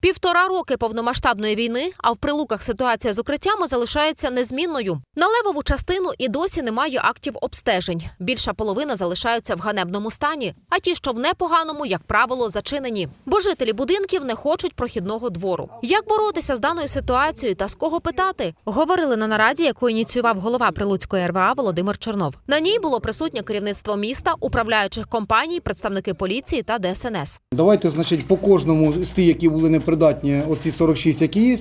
Півтора роки повномасштабної війни, а в прилуках ситуація з укриттями залишається незмінною. На левову частину і досі немає актів обстежень. Більша половина залишаються в ганебному стані, а ті, що в непоганому, як правило, зачинені. Бо жителі будинків не хочуть прохідного двору. Як боротися з даною ситуацією та з кого питати? Говорили на нараді, яку ініціював голова Прилуцької РВА Володимир Чернов. На ній було присутнє керівництво міста, управляючих компаній, представники поліції та ДСНС. Давайте, значить, по кожному з тих, які були непридатні, оці 46, які є,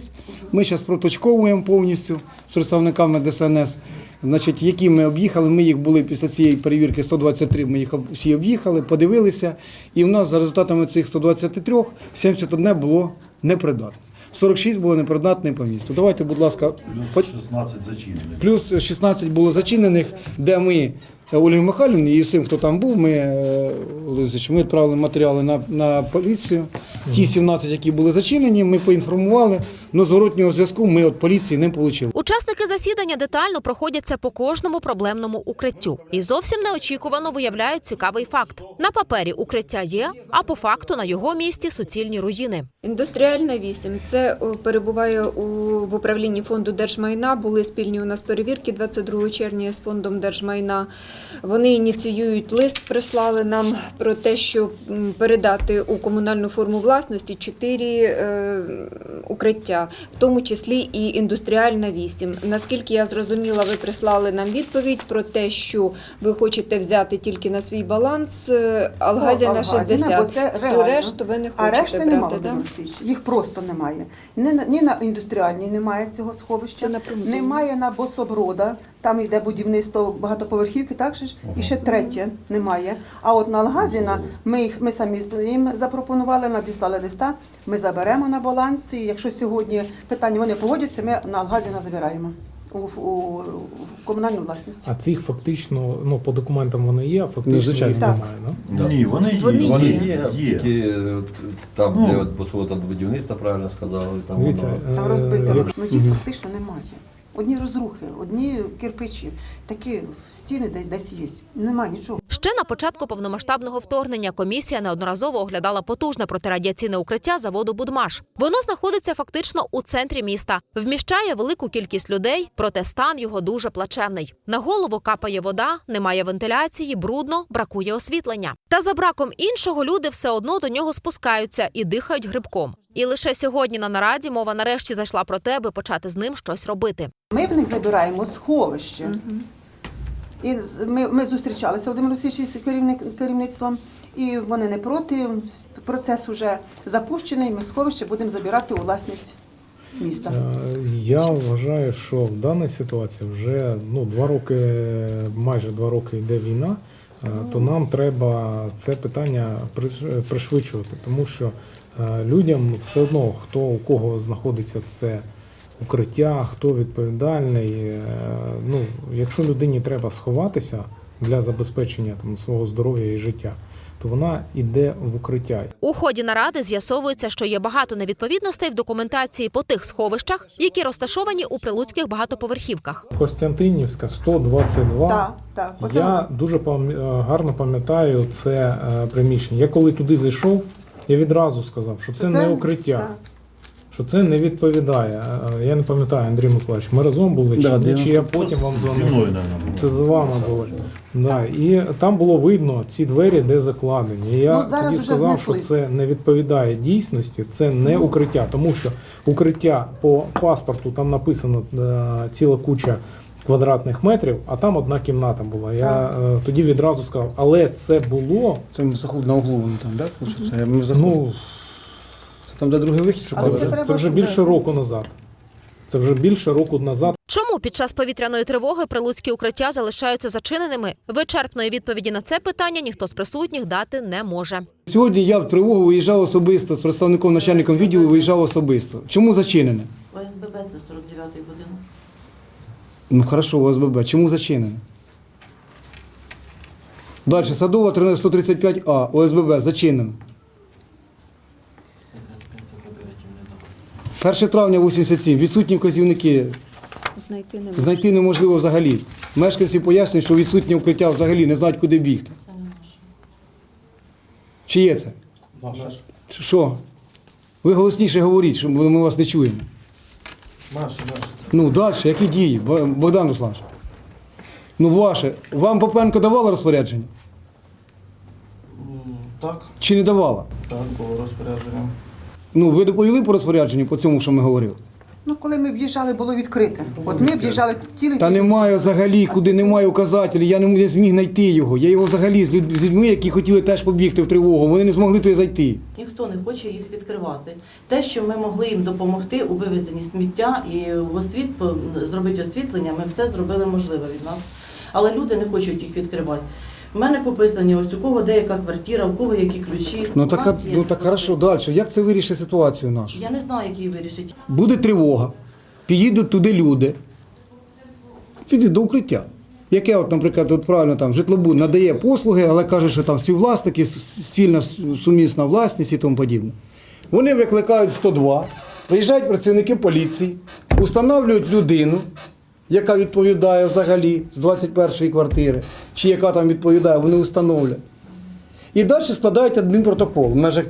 ми зараз проточковуємо повністю з представниками ДСНС. Значить, які ми об'їхали, ми їх були після цієї перевірки 123, ми їх всі об'їхали, подивилися. І в нас за результатами цих 123 71 було непридатне. 46 було непридатне по місту. Давайте, будь ласка, Плюс 16 зачинених. Плюс 16 було зачинених, де ми е, Ольги Михайлівні і всім, хто там був, ми, е, ми відправили матеріали на, на поліцію. Ті 17, які були зачинені, ми поінформували, але зворотнього зв'язку ми від поліції не отримали. Учасники засідання детально проходяться по кожному проблемному укриттю і зовсім неочікувано виявляють цікавий факт: на папері укриття є, а по факту на його місці суцільні руїни. Індустріальна 8. Це перебуває у, в управлінні фонду держмайна. Були спільні у нас перевірки 22 червня з фондом держмайна. Вони ініціюють лист, прислали нам про те, що передати у комунальну форму власності чотири е, укриття, в тому числі і індустріальна 8. Наскільки я зрозуміла, ви прислали нам відповідь про те, що ви хочете взяти тільки на свій баланс е, Алгазія на Алгазіна, 60. бо це Всю реально. решту ви не А хочете решти брати, немає, да? Їх просто немає. Ні на, ні на індустріальній немає цього сховища, Це на промзоні. немає на бособрода, там йде будівництво багатоповерхівки, так же ж? І ще третє немає. А от на Алгазіна ми їх ми самі їм запропонували, надіслали листа. Ми заберемо на баланс. І якщо сьогодні питання вони погодяться, ми на Алгазіна забираємо у, у, у комунальну власність. А цих фактично, ну по документам вони є, а Ну, фактично звичайно. їх Так. немає. Да? Ні, вони є. Вони Вони є. є, тільки е, там, Ну. де от бо там будівництво правильно сказали, там Дивіться, воно. Там е, розбито. Ну їх фактично немає. Одні розрухи, одні кирпичі, такі стіни де- десь є. Нема нічого. Ще на початку повномасштабного вторгнення комісія неодноразово оглядала потужне протирадіаційне укриття заводу Будмаш. Воно знаходиться фактично у центрі міста, вміщає велику кількість людей, проте стан його дуже плачевний. На голову капає вода, немає вентиляції, брудно, бракує освітлення. Та за браком іншого люди все одно до нього спускаються і дихають грибком. І лише сьогодні на нараді мова нарешті зайшла про те, аби почати з ним щось робити. Ми в них забираємо сховище. І ми, ми зустрічалися Володимир Олексійович з керівник, керівництвом, і вони не проти. Процес вже запущений. Ми сховище будемо забирати у власність міста. Е, Я вважаю, що в даній ситуації вже ну, два роки, майже два роки йде війна, е, то нам треба це питання приш- пришвидшувати, тому що е, людям все одно, хто у кого знаходиться це укриття, хто відповідальний. е, Ну, якщо людині треба сховатися для забезпечення там, свого здоров'я і життя, то вона йде в укриття. У ході наради з'ясовується, що є багато невідповідностей в документації по тих сховищах, які розташовані у прилуцьких багатоповерхівках. Костянтинівська 122. Так, так. Оце Я воно. дуже е, гарно пам'ятаю це е, приміщення. Я коли туди зайшов, я відразу сказав, що це, не укриття, так. Що це не відповідає. Е, Я не пам'ятаю, Андрій Миколаївич, ми разом були, Да, чи, чи я потім вам дзвонив. Це з вами було. Да. І там було видно ці двері, де закладені. І Я Ну, зараз тоді сказав, знесли. що це не відповідає дійсності, це не укриття, тому що укриття по паспорту там написано е, ціла куча квадратних метрів, а там одна кімната була. Я е, тоді відразу сказав, але це було. Це ми заход на углу там, так? Да? Це, ми заходимо. Ну, там, де другий вихід, щоб Але це, це це, вже більше року назад. Це вже більше року назад. Чому під час повітряної тривоги прилуцькі укриття залишаються зачиненими? Вичерпної відповіді на це питання ніхто з присутніх дати не може. Сьогодні я в тривогу виїжджав особисто з представником начальником відділу виїжджав особисто. Чому зачинене? ОСББ це 49-й будинок. Ну хорошо, ОСББ. Чому зачинене? Далі, Садова 135А, ОСББ зачинено. 1 травня 87. Відсутні вказівники. Знайти не можна. Знайти неможливо взагалі. Мешканці пояснюють, що відсутнє укриття взагалі не знають, куди бігти. Це не наше. Чи є це? Що? Ви голосніше говоріть, щоб ми вас не чуємо. Наші, наші. Ну, далі, які дії? Богдан Русланович. Ну, ваше. Вам Попенко давала розпорядження? Так, Чи не давала? так, було розпорядження. Ну, ви доповіли по розпорядженню, по цьому, що ми говорили? Ну, коли ми в'їжджали, було відкрите. От ми об'їжджали цілий Та тиждень. немає взагалі, куди немає указателів. Я не, не зміг знайти його. Я його взагалі з люд- людьми, які хотіли теж побігти в тривогу. Вони не змогли туди зайти. Ніхто не хоче їх відкривати. Те, що ми могли їм допомогти у вивезенні сміття і в освіт зробити освітлення, ми все зробили можливе від нас. Але люди не хочуть їх відкривати. У мене пописані ось у кого деяка квартира, у кого які ключі. Ну У так, є ну це так хорошо, розписано. далі. Як це вирішить ситуацію нашу? Я не знаю, як її вирішить. Буде тривога, підійдуть туди люди, підуть до укриття. Яке, от, наприклад, от правильно там житлобуд надає послуги, але каже, що там співвласники, с- спільна с- сумісна власність і тому подібне. Вони викликають 102, приїжджають працівники поліції, установлюють людину, яка відповідає взагалі з 21-ї квартири, чи яка там відповідає, вони установлять. І далі складають адмінпротокол в межах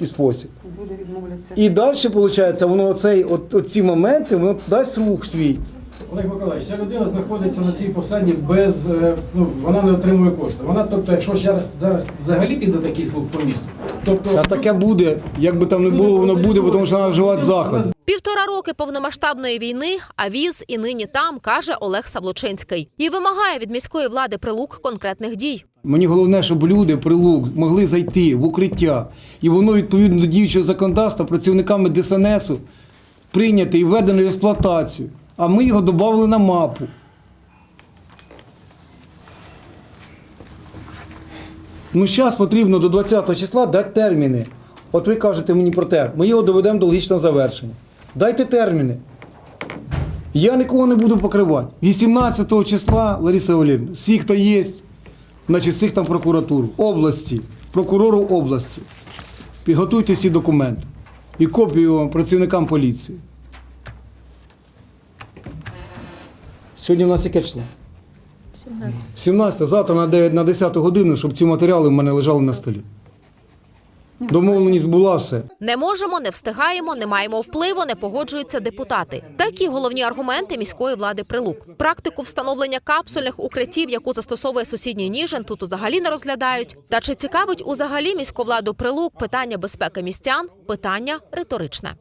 і спосіб. Буде відмовлятися. І далі, виходить, воно оцей, от, оці моменти, воно дасть рух свій. Олег Миколаївич, ця людина знаходиться на цій посаді без, е, ну, вона не отримує кошти. Вона, тобто, якщо зараз, зараз взагалі піде такий слух по місту, тобто... Та таке буде, як би там не було, воно буде, бо тому що треба вживати заходи. Півтора роки повномасштабної війни, а віз і нині там, каже Олег Савлучинський. І вимагає від міської влади прилук конкретних дій. Мені головне, щоб люди прилук могли зайти в укриття, і воно відповідно до діючого законодавства працівниками ДСНСу прийняти і введено в експлуатацію. А ми його додали на мапу. Ну, зараз потрібно до 20 числа дати терміни. От ви кажете мені про те, ми його доведемо до логічного завершення. Дайте терміни. Я нікого не буду покривати. 18 числа, Лариса Олівна, всі, хто є, значить, всіх там прокуратуру, області, прокурору області. Підготуйте всі документи і копію працівникам поліції. Сьогодні у нас яке число? 17. 17. Завтра на 10 годину, щоб ці матеріали в мене лежали на столі. Домовленість була все. Не можемо, не встигаємо, не маємо впливу, не погоджуються депутати. Такі головні аргументи міської влади прилук. Практику встановлення капсульних укриттів, яку застосовує сусідній Ніжин, тут взагалі не розглядають. Та чи цікавить узагалі міську владу прилук питання безпеки містян? Питання риторичне.